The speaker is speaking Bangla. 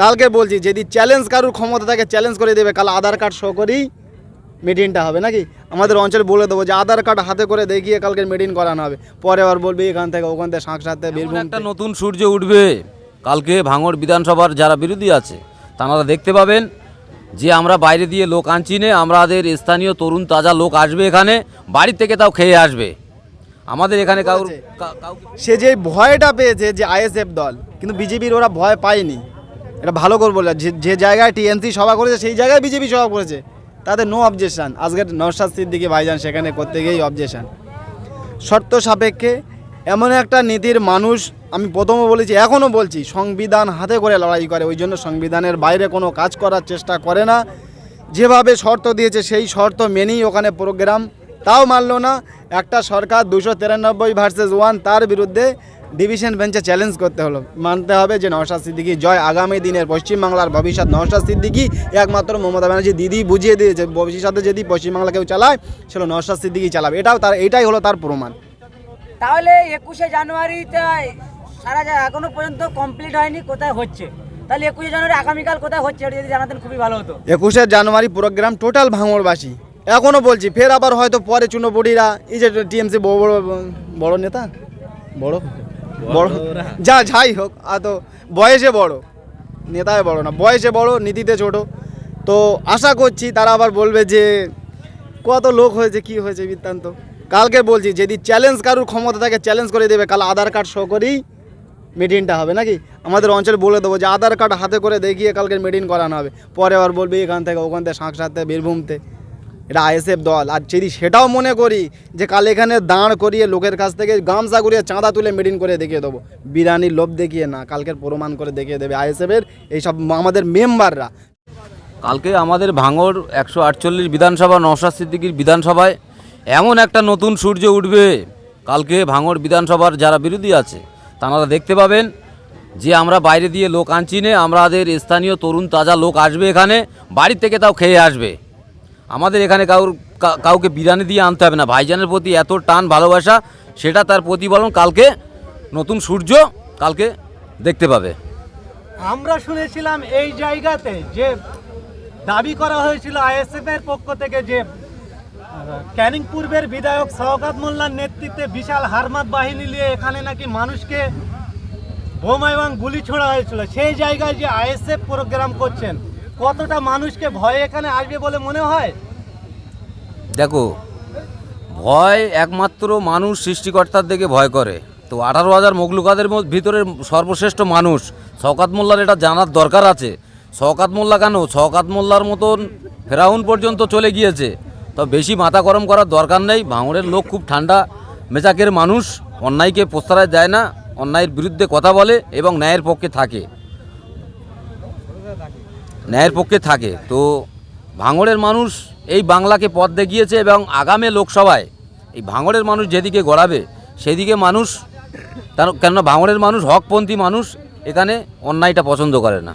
কালকে বলছি যদি চ্যালেঞ্জ কারুর ক্ষমতা থাকে চ্যালেঞ্জ করে দেবে। কাল আধার কার্ড শো করেই মিটিংটা হবে নাকি? আমাদের অঞ্চলে বলে দেবো যে আধার কার্ড হাতে করে দেখিয়ে কালকে মিটিং করানো হবে। পরে আবার বলবি এখান থেকে ওখান থেকে এমন বীরভূম একটা নতুন সূর্য উঠবে। কালকে ভাঙড় বিধানসভার যারা বিরোধী আছে তারা দেখতে পাবেন যে আমরা বাইরে দিয়ে লোক আনছি নে আমাদের স্থানীয় তরুণ তাজা লোক আসবে এখানে বাড়ি থেকে তাও খেয়ে আসবে। আমাদের এখানে কাউর সে যে ভয়টা পেয়েছে যে আইএসএফ দল কিন্তু বিজেপির ওরা ভয় পায়নি। এটা ভালো করে বলে যে জায়গায় টিএমসি সভা করেছে, সেই জায়গায় বিজেপি সভা করেছে। তাদের নো অবজেকশন আজকের নরসাদ সিদ্দিকি ভাইজান সেখানে করতে গিয়েই অবজেকশন শর্ত সাপেক্ষে এমন একটা নীতির মানুষ আমি প্রথমে বলেছি, এখনও বলছি, সংবিধান হাতে করে লড়াই করে। ওই জন্য সংবিধানের বাইরে কোনো কাজ করার চেষ্টা করে না। যেভাবে শর্ত দিয়েছে, সেই শর্ত মেনেই ওখানে প্রোগ্রাম তাও মানলো না। একটা সরকার দুশো তিরানব্বই ভার্সেস ওয়ান তার বিরুদ্ধে ডিভিশন বেঞ্চে চ্যালেঞ্জ করতে হলো। মানতে হবে যে নওশাদ সিদ্দিকি জয় আগামী দিনের পশ্চিমবাংলার ভবিষ্যৎ নওশাদ সিদ্দিকি একমাত্র মমতা ব্যানার্জি দিদি বুঝিয়ে দিয়েছে ভবিষ্যতে যদি পশ্চিমবাংলা কেউ চালায় সেটা নওশাদ সিদ্দিকি চালাবে। এটাও তার এটাই হলো তার প্রমাণ। তাহলে একুশে জানুয়ারিতে সারা এখনও পর্যন্ত কমপ্লিট হয়নি কোথায় হচ্ছে? তাহলে একুশে জানুয়ারি আগামীকাল কোথায় হচ্ছে এটা যদি জানাতেন খুবই ভালো হতো। একুশে জানুয়ারি প্রোগ্রাম টোটাল ভাঙড়বাসী। এখনও বলছি ফের আবার হয়তো পরে চুনোপুটিরা এই যে টিএমসি বড় বড় বড় নেতা? বড়? বড় যা যাই হোক আ তো বয়সে বড়। নেতায় বড় না বয়সে বড় নীতিতে ছোট। তো আশা করছি তারা আবার বলবে যে কত লোক হয়েছে কি হয়েছে বৃত্তান্ত। কালকে বলছি যদি চ্যালেঞ্জ কারুর ক্ষমতা থাকে চ্যালেঞ্জ করে দেবে। কাল আধার কার্ড শো করেই মিটিংটা হবে নাকি? আমাদের অঞ্চলে বলে দেবো যে আধার কার্ড হাতে করে দেখিয়ে কালকে মিটিং করানো হবে। পরে আবার বলবে এখান থেকে ওখান থেকে সাঁকসাতে বীরভূমতে। এটা আইএসএফ দল। আর যদি সেটাও মনে করি যে কাল এখানে দাঁড় করিয়ে লোকের কাছ থেকে গামছা করিয়ে চাঁদা তুলে মিটিং করে দেখিয়ে দেবো। বিরিয়ানির লোভ দেখিয়ে না, কালকের প্রমাণ করে দেখিয়ে দেবে আইএসএফের এইসব আমাদের মেম্বাররা। কালকে আমাদের ভাঙর একশো আটচল্লিশ বিধানসভা, নওশাদ সিদ্দিকির বিধানসভায় এমন একটা নতুন সূর্য উঠবে। কালকে ভাঙর বিধানসভার যারা বিরোধী আছে, তারা দেখতে পাবেন যে আমরা বাইরে দিয়ে লোক আনছি নে আমাদের স্থানীয় তরুণ, তাজা লোক আসবে এখানে বাড়ি থেকে তাও খেয়ে আসবে। আমাদের এখানে কাউর কাউকে বিরিয়ানি দিয়ে আনতে হবে না। ভাইজানের প্রতি এত টান ভালোবাসা, সেটা তার প্রতিফলন কালকে নতুন সূর্য কালকে দেখতে পাবে। আমরা শুনেছিলাম এই জায়গাতে যে দাবি করা হয়েছিল আইএসএফ এর পক্ষ থেকে যে ক্যানিং পূর্বের বিধায়ক শওকাত মোল্লার নেতৃত্বে বিশাল হারমাত বাহিনী নিয়ে এখানে নাকি মানুষকে বোমা এবং গুলি ছোড়া হয়েছিল। সেই জায়গায় যে আইএসএফ প্রোগ্রাম করছেন কতটা মানুষকে ভয়ে এখানে আসবে বলে মনে হয়? দেখো, ভয় একমাত্র মানুষ সৃষ্টিকর্তার দিকে ভয় করে। তো আঠারো হাজার মগলুকাদের ভিতরে সর্বশ্রেষ্ঠ মানুষ শওকাত মোল্লার এটা জানার দরকার আছে। শওকাত মোল্লা কেন? শওকাত মোল্লার মতন ফেরাউন পর্যন্ত চলে গিয়েছে। তো বেশি মাথা গরম করার দরকার নেই। ভাঙড়ের লোক খুব ঠান্ডা, মেজাকের মানুষ, অন্যায়কে প্রস্তারায় দেয় না, অন্যায়ের বিরুদ্ধে কথা বলে এবং ন্যায়ের পক্ষে থাকে। ন্যায়ের পক্ষে থাকে। তো ভাঙড়ের মানুষ এই বাংলাকে পথ দেখিয়েছে এবং আগামী লোকসভায় এই ভাঙড়ের মানুষ যেদিকে গড়াবে, সেদিকে মানুষ তার কেননা ভাঙড়ের মানুষ, হকপন্থী মানুষ এখানে অন্যায়টা পছন্দ করে না।